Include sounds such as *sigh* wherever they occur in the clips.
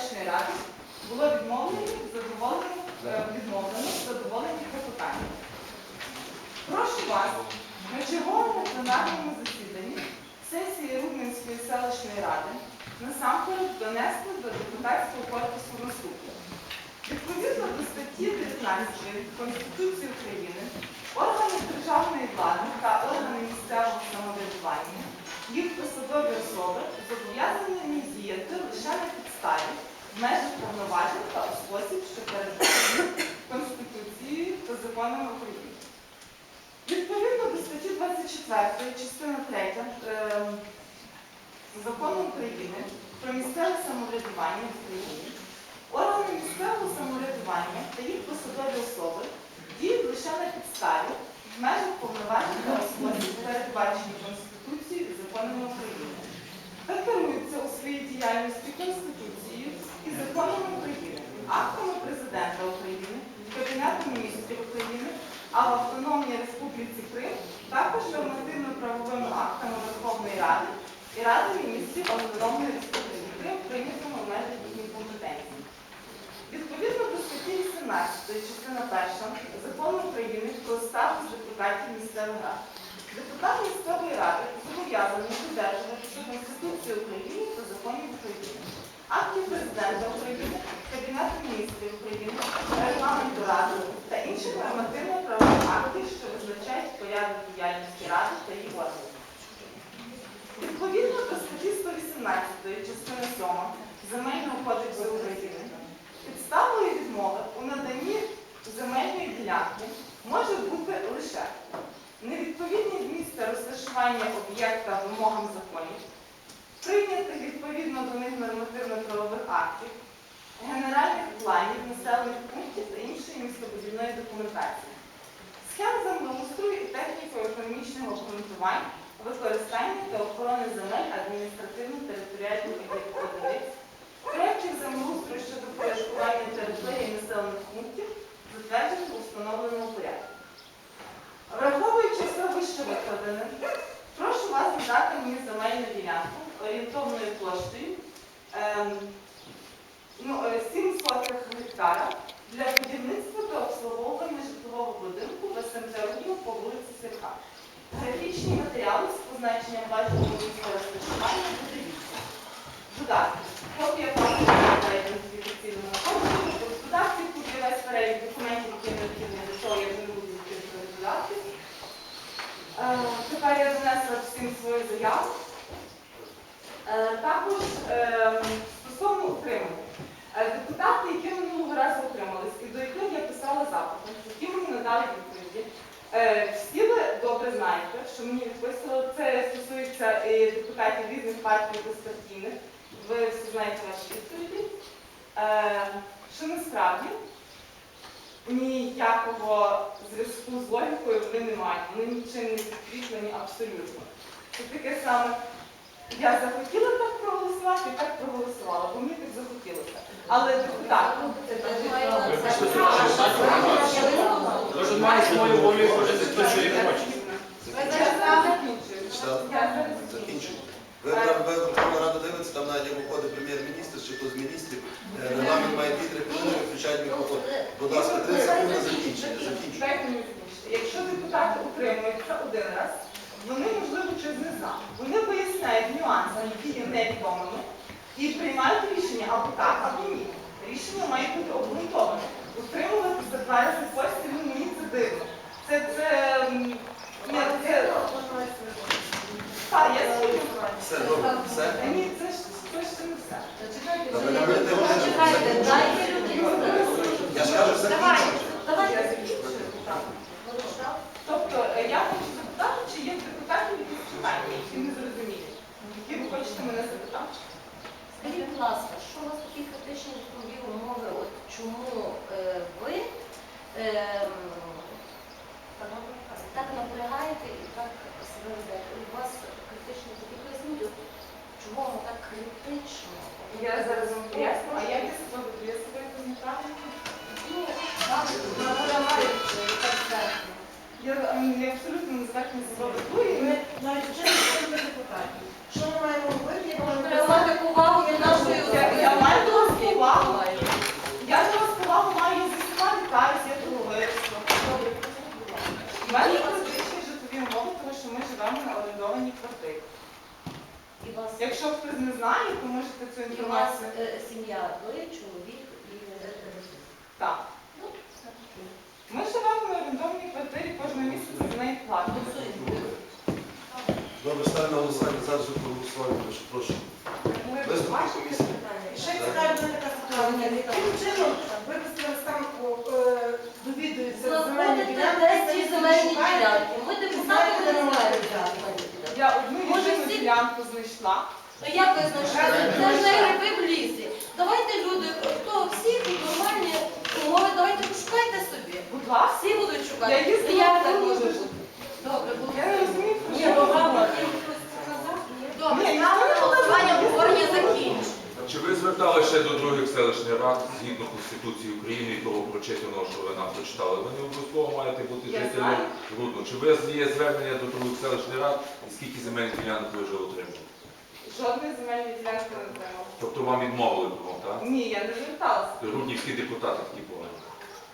селищної ради було відмовлено задоволено е, відмовлено в задоволенні клопотання. Прошу вас на черговому пленарному засіданні сесії Рубненської селищної ради насамперед донести до депутатського корпусу наступне. Відповідно до статті 19 Конституції України, органи державної влади та органи місцевого самоврядування, їх посадові особи зобов'язані не діяти лише на підставі в межах повноважень та у спосіб, що передбачені Конституцією та законами України. Відповідно до статті 24 частина 3 е, Закону України про місцеве самоврядування в Україні, органи місцевого самоврядування та їх посадові особи діють лише на підставі в межах повноважень та у передбачені Конституцією і законами України, та керуються у своїй діяльності Конституцією і законами України, актами Президента України, Кабінету міністрів України, а в Автономній Республіці Крим також нормативно-правовими актами Верховної Ради і Ради міністрів Автономної Республіки Крим, прийнятими в межах їхньої компетенції. Відповідно до статті 18 частина 1 Закону України про статус депутатів місцевих рад, депутат місцевої ради зобов'язаний додержуватися Конституції України та законів України, актів президента України, Кабінету міністрів України, регламенту ради та інших нормативно-правових актів, що визначають порядок діяльності ради та її. Відповідно до статті 118 частини 7 Земельного кодексу України, підставою відмови у наданні земельної ділянки може бути лише невідповідність місця розташування об'єкта вимогам законів, прийнятих відповідно до них нормативно-правових актів, генеральних планів населених пунктів та іншої містобудівної документації, схем землеустрою і техніко-економічного обґрунтувань, використання та охорони земель адміністративно-територіальних одиниць, проєктів землеустрою щодо порядкування території населених пунктів, затверджених у встановленому порядку. Враховуючи все вище викладене, прошу вас надати мені земельну ділянку орієнтовною площею ем, ну, е, 7 сотих гектара для будівництва та обслуговування житлового будинку в СМТ по вулиці Сірка. Графічні матеріали з позначенням бажаного місця розташування подивіться. Додатки. Копія на ідентифікаційному кодексу. В додатку тут є весь перелік документів, які необхідні для того, як не буду відкрити додатки. Е, Тепер я донесла всім свою заяву. Е, Також е, стосовно утримання. Е, Депутати, які минулого разу отримались, і до яких я писала запити, які мені надали відповіді, всі ви добре знаєте, що мені відписували, це стосується депутатів різних партій безпартійних, ви всі знаєте ваші відповіді, Е, що насправді ніякого зв'язку з логікою вони не мають, вони нічим не підкріплені абсолютно. Це таке саме. Я захотіла так проголосувати, і так проголосувала, бо мені так захотілося. Але депутат, Кожен має свою волю і хоче. закінчую. Я зараз закінчую. Закінчуємо. Ви Верховна Рада дивиться, там навіть виходить прем'єр-міністр чи хто з міністрів. Регламент має 2-3 хвилини, виключають мікрофон. Будь ласка, 3 секунди закінчення. Закінчуємо. Якщо депутати утримуються один раз, вони, можливо, щось не знають. Вони виясняють нюанси, які є невідомими, і приймають рішення або так, або ні. Рішення має бути обґрунтоване. Утримуватися два рази поспіль, ну мені це дивно. Це, це, ні, це, так, я згодна. Все, добре, все. Ні, це ж це ще не все. Чекайте, дайте людині. Я ж кажу, закінчуємо. Я закінчую. Так. Тобто е, я хочу запитати, чи є депутатів якісь питання, які не зрозумілі, які ви хочете мене запитати. Скажіть, будь ласка, що у вас такі критичні житлові умови? От чому е, ви ем, так наполягаєте і так себе ведете? У вас критичні такі поясніть, от чому воно так критично? Я зараз вам поясню, а як я себе веду? Я себе веду неправильно. Ну, так, наполягаєте, так далі. Я, я абсолютно не здатна себе веду, і ми Навіть вчинити депутатів. Що ми маємо робити? як ми маємо Треба мати повагу від нашої я, я маю досвід, можете цю І у нас інформацію. е, сім'я, ви, чоловік і е, Так. ну, все таки. Ми живемо на орендованій квартирі кожного місяця за неї платимо. Голосуємо. Добре, ставлю на голосування. Зараз же проголосування. Прошу, прошу. Виступи комісії. Ще цікава буде така ситуація. Яким чином вивести станку довідуються земельні Знаходите ділянки, десь ці земельні ділянки. Ми депутати не знаємо земельні ділянки. Я одну Може, єдину всі- ділянку знайшла. Ну як ви знайшли? Це ж не гриби в лісі. Давайте люди, хто всі тут нормальні умови, давайте пошукайте собі. Будь ласка. Всі будуть шукати. Я їздила Як так може бути? Добре, було. Я не розумію, про Ні, що ви програма. говорите. Добре, Ні, ставимо на голосування, обговорення закінчено. Чи ви звертали ще до других рад згідно Конституції України і того прочитаного, що ви нам прочитали? Ви не обов'язково маєте бути Я жителем знаю. Рудно. Чи ви є звернення до других селищних рад і скільки земельних ділянок ви вже отримали? Жодної земельної ділянки не отримала. Тобто вам відмовили кругом, так? Ні, я не зверталася. Руднівські депутати такі погані.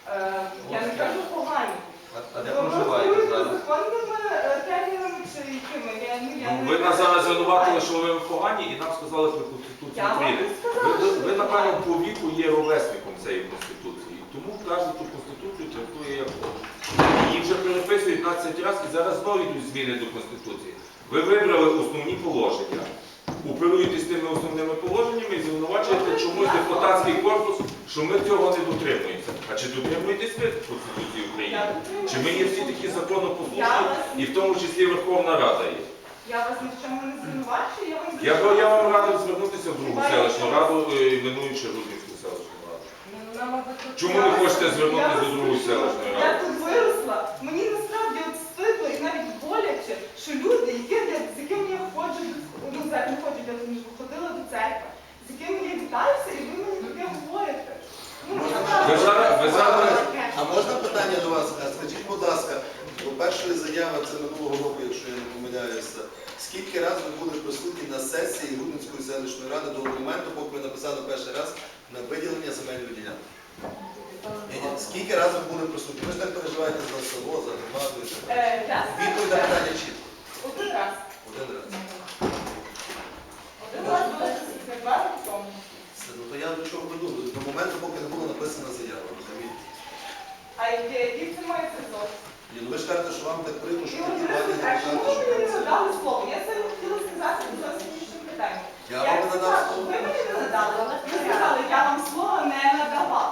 Е, Я не кажу погані. А, а де Ви проживаєте зараз? законними е, термінами чи якими? Я, ну, я Ну, не ви нас зараз звинуватили, що ви погані, і нам сказали про Конституцію Я вам України. не Ви, сказала, ви, що ви, ви напевно, по віку є ровесником цієї Конституції. Тому кажуть, що Конституцію трактує як хоче. Її вже переписують 15 разів і зараз знову йдуть зміни до Конституції. Ви вибрали основні положення, оперуєтесь тими основними положеннями і звинувачуєте чомусь депутатський корпус, що ми цього не дотримуємося. А чи дотримуєтесь ви Конституції України? Чи ми є всі такі законопослушні, і в тому числі Верховна Рада є? Я вас ні в чому не звинувачую, я вам Я, б- я вам радив звернутися в другу селищну раду, е, іменуючи Руднівську селищну раду. Ні, ну, нам, мабуть, тут- Чому не хочете звернутися до другої почула. селищної Я тут виросла. Мені насправді от стидло і навіть боляче, що люди, які, я, з якими я ходжу, ну не ходжу, я не ходила до церкви, з якими я вітаюся, і ви мені таке говорите. Ну, Ви зараз, ви зараз, А можна питання до вас? А Скажіть, будь першої заяви це минулого року, якщо я не помиляюся. Скільки разів ви були присутні на сесії Рудницької селищної ради до моменту, поки ви написали перший раз на виділення земельної ділянки? Скільки разів ви були присутні? Ви ж так переживаєте за село, за громаду. Е, Відповідь на питання чітко. один раз. Один раз. Один раз було два роки тому. Ну то я до чого веду? До моменту, поки не була написана заява, розумієте? А які це мають зв'язок? Ні, ну ви ж кажете, що вам так прикро, що такі пані ви чому ви мені не слово? Я це хотіла сказати зовсім іншому питанню. Я вам не надав слово. Ви мені не надали. Ви сказали, я вам слово не надавав.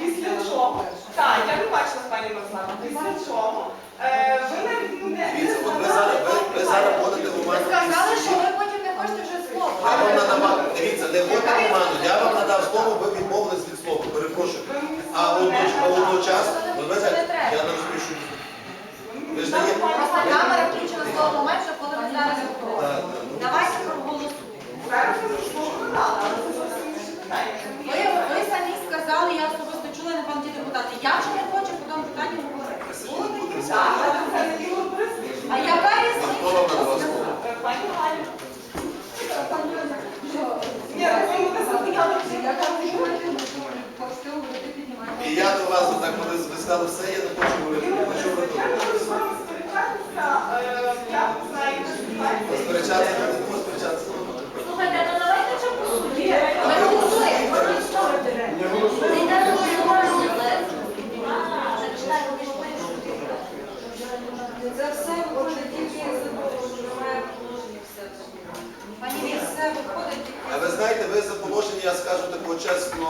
Після чого? Так, я не бачила пані Мирослава. Після чого? Е, ви навіть не Дивіться, от ви зараз, ви, ви зараз в оману. сказали, що ви потім не хочете вже слово. Я вам надавав, дивіться, не вводите в оману, я вам надав слово, ви відмовились від слова, перепрошую. А не одноч- а одночасно, ну ви знаєте, я не розумію, що ви ж даєте. Просто камера включена з того моменту, коли ви зараз говорите. Так, так, ну, Давайте проголосуємо. Зараз ви слово надали, але це зовсім інше питання. Це Ви, моє ви питання. самі сказали, я особисто чула, не пам'ятаю ті депутати. Я вже не хочу по тому питанню говорити. Було таке? Так, але це не діло присутні. А яка Хто різниця? вам надавав слово? Е, Пані Галю. Ні, ви мені запитали, чи я там І отак, коли ви сказали все, я не хочу говорити, не хочу сперечатися, е, я знаю, що ситуація. Сперечатися, не сперечатися. Слухайте, ну давайте ще по суті. Ми ви голосуємо. не голосуємо. Це все виходить тільки з немає положення все. Пані все виходить тільки. А ви знаєте, ви за положення, я скажу такого чесно,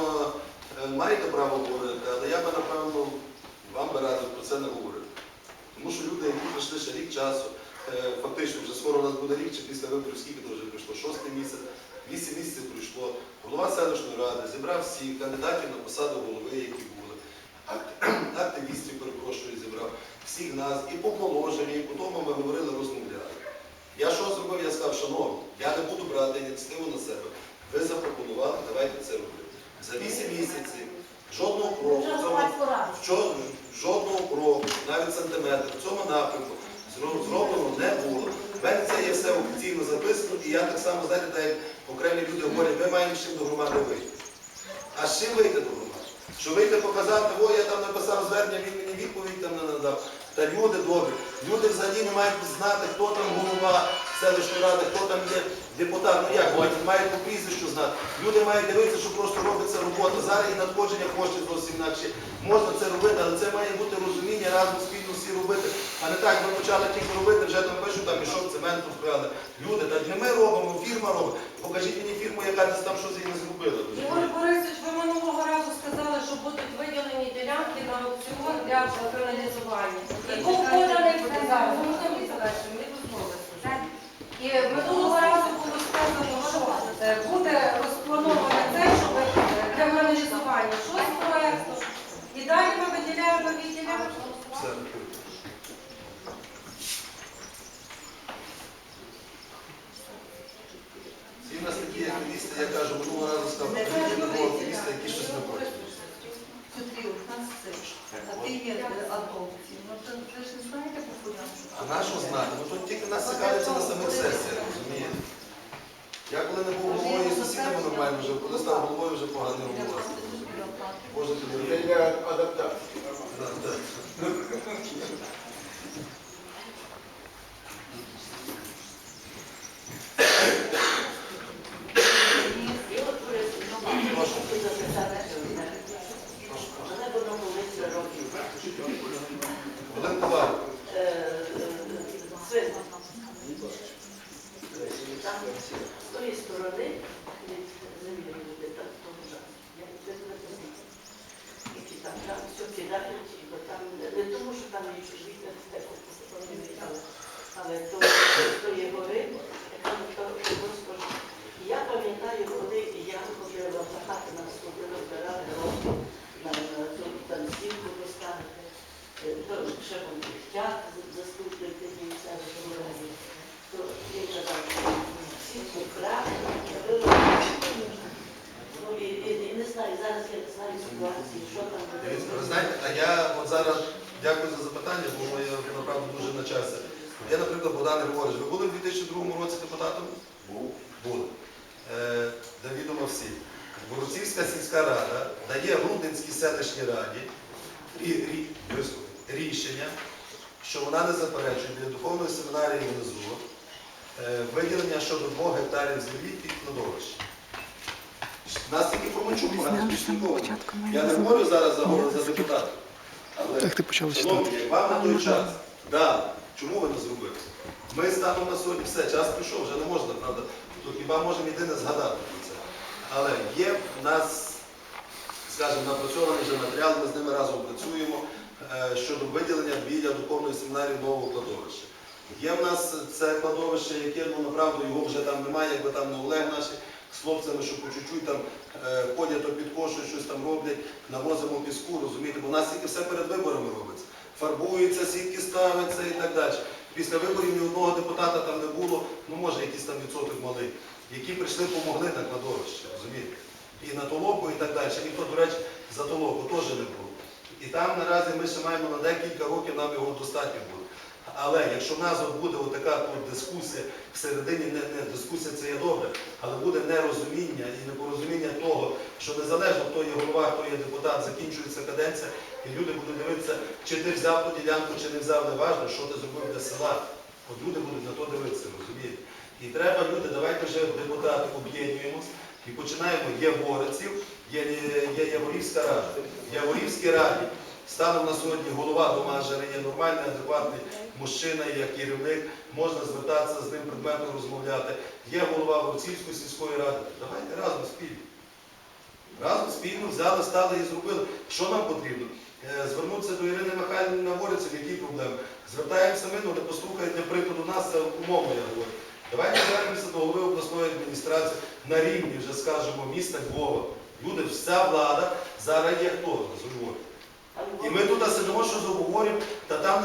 е, маєте право говорити, але я би, напевно, вам би радив про це не говорити. Тому що люди, які пройшли ще рік часу, е, фактично вже скоро у нас буде рік, чи після виборів, скільки то вже пройшло? Шостий місяць, вісім місяців пройшло. Голова селищної ради зібрав всіх кандидатів на посаду голови, які були. *clears throat* Активістів, перепрошую, зібрав всіх нас і по положенню, і по тому ми говорили, розмовляли. Я що зробив? Я сказав, шановні, я не буду брати ініціативу на себе. Ви запропонували, давайте це робити. За 8 місяців жодного кроку, в цьому, що- жодного кроку, навіть сантиметр в цьому напрямку зроблено не було. В це є все офіційно записано, і я так само, знаєте, так як окремі люди говорять, ми маємо чим до громади вийти. А з чим вийти до громади? Що вийти показати, о, я там написав звернення, він мені відповідь там не надав. Та люди добрі, люди взагалі не мають знати, хто там голова селищної ради, хто там є депутат, ну як, мають по прізвищу знати. Люди мають дивитися, що просто робиться робота. Зараз і надходження коштів зовсім інакше. Можна це робити, але це має бути розуміння разом спільно всі робити. А не так, ми почали тільки робити, вже там пишуть, там мішок цементу вкрали. Люди, так не ми робимо, фірма робить. Покажіть мені фірму, яка десь там щось і не зробила. Ігор Борисович, ви минулого разу сказали, що будуть виділені ділянки на аукціон для каналізування. І був поданий ну можна мені завершити, ми дозволилися. І минулого разу було сказано, що е, буде розплановано це, щоб е, для каналізування. Що з проєкту? І далі ми виділяємо. Все. Всі в нас такі активісти, я кажу, минулого разу сказав, такі активісти, які щось не хочуть. Смотри, у нас це ж, а ти є адопції. Ну, то ви ж не знаєте по що А на що знати? Ну то тільки нас цікавиться на самих сесіях, розумієте? Я коли не був головою, і сусідами нормально вже, коли став головою, вже погано говорив. Боже, тобі для адаптації. Да, да. Прошу. Мене воно болить років. Олег Коваль. Свин. Там з тої сторони від землі люди, там того жах. Я це не розумію. Які там, там все кидають, бо там не тому, що там є чужі, але, але то, то є гори, яка то що просто. ж. І Я пам'ятаю, коли я ходила за хати нас ходили, збирали роки, на, на ту там стінку поставити. Е, то ще був дівчат заступник тоді все розмовляли. То він казав, всі вкрали, Ну і, і, і не знаю, зараз я не знаю ситуації, що там буде. Ви знаєте, а я от зараз дякую за запитання, бо я направду дуже на часі. Я, наприклад, Богдан Григорович, ви були в 2002 році депутатом? Був. Були. Е, для відома всі. Бородцівська сільська рада дає Рудинській селищній раді і, рі- рішення, що вона не заперечує для духовної семінарії внизу е, виділення щодо 2 гектарів землі під кладовище. Нас тільки багато більш нікого. Я не говорю зараз за, за депутатів. Але, Так ти почала шановні, як вам на той час дали, чому ви не зробили? Ми станом на сьогодні все, час пішов, вже не можна, правда. То хіба можемо єдине згадати про це. Але є в нас, скажімо, напрацьований вже матеріал, ми з ними разом працюємо е, щодо виділення біля духовної семінарії нового кладовища. Є в нас це кладовище, яке, ну, направду, його вже там немає, якби там не Олег наші з хлопцями, що по чуть-чуть там е, ходять, то підкошують, щось там роблять, навозимо піску, розумієте, бо у нас тільки все перед виборами робиться. Фарбуються, сітки ставляться і так далі. Після виборів ні одного депутата там не було, ну може якийсь там відсоток малий, які прийшли, помогли на кладовище, розумієте? І на толоку, і так далі. Ніхто, до речі, за толоку теж не був. І там наразі ми ще маємо на декілька років, нам його достатньо буде. Але якщо в нас буде отака тут дискусія, всередині не, не дискусія це є добре, але буде нерозуміння і непорозуміння того, що незалежно хто є голова, хто є депутат, закінчується каденція, і люди будуть дивитися, чи ти взяв ту ділянку, чи не взяв, не важливо, що ти зробив для села. От люди будуть на то дивитися, розумієте? І треба люди, давайте вже депутати об'єднуємось і починаємо. Є Бориців, є, Яворівська рада. В Яворівській раді станом на сьогодні голова домажери є нормальний, адекватний мужчина, як керівник, можна звертатися з ним предметно розмовляти. Є голова Ворцівської сільської ради. Давайте разом спільно. Разом спільно взяли, стали і зробили. Що нам потрібно? Е, Звернутися до Ірини Михайлівни на Бориців, які проблеми? Звертаємося ми, ну не послухають, не прикладу нас, це умовно я говорю. Давайте звернемося до голови обласної адміністрації на рівні, вже скажемо, міста Львова. Люди, вся влада зараз є хто з Львова. І ми тут сидимо, що обговорюємо, та там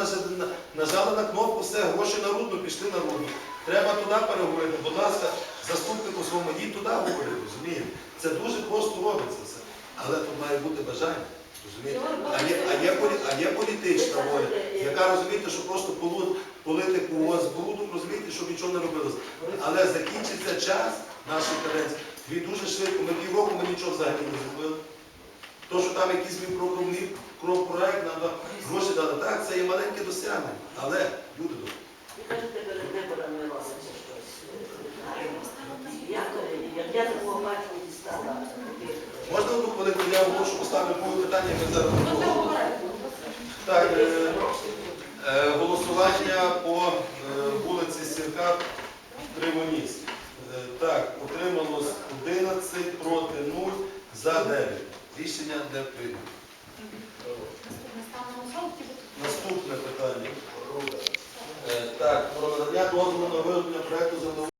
нажали, на- кнопку, все, гроші на рудну, пішли на рудну. Треба туди переговорити. Будь ласка, заступнику своєму, йдіть туди говорити, розумієте? Це дуже просто робиться все. Але тут має бути бажання. Розумієте? А є, а є, а є політична воля, яка розумієте, що просто полу- полити когось з брудом, розумієте, щоб нічого не робилося. Але закінчиться час нашої каденції. Він дуже швидко. Ми півроку ми нічого взагалі не зробили. То, що там якийсь він прокомнів, кропроект, нам гроші дали. Так, це є маленьке досягнення, але люди добре. Ви кажете, перед виборами робиться щось. Я такого бачу дістала. Можна одну хвилинку, я прошу поставлю моє питання, ми зараз ну, Так, е, е, голосування по...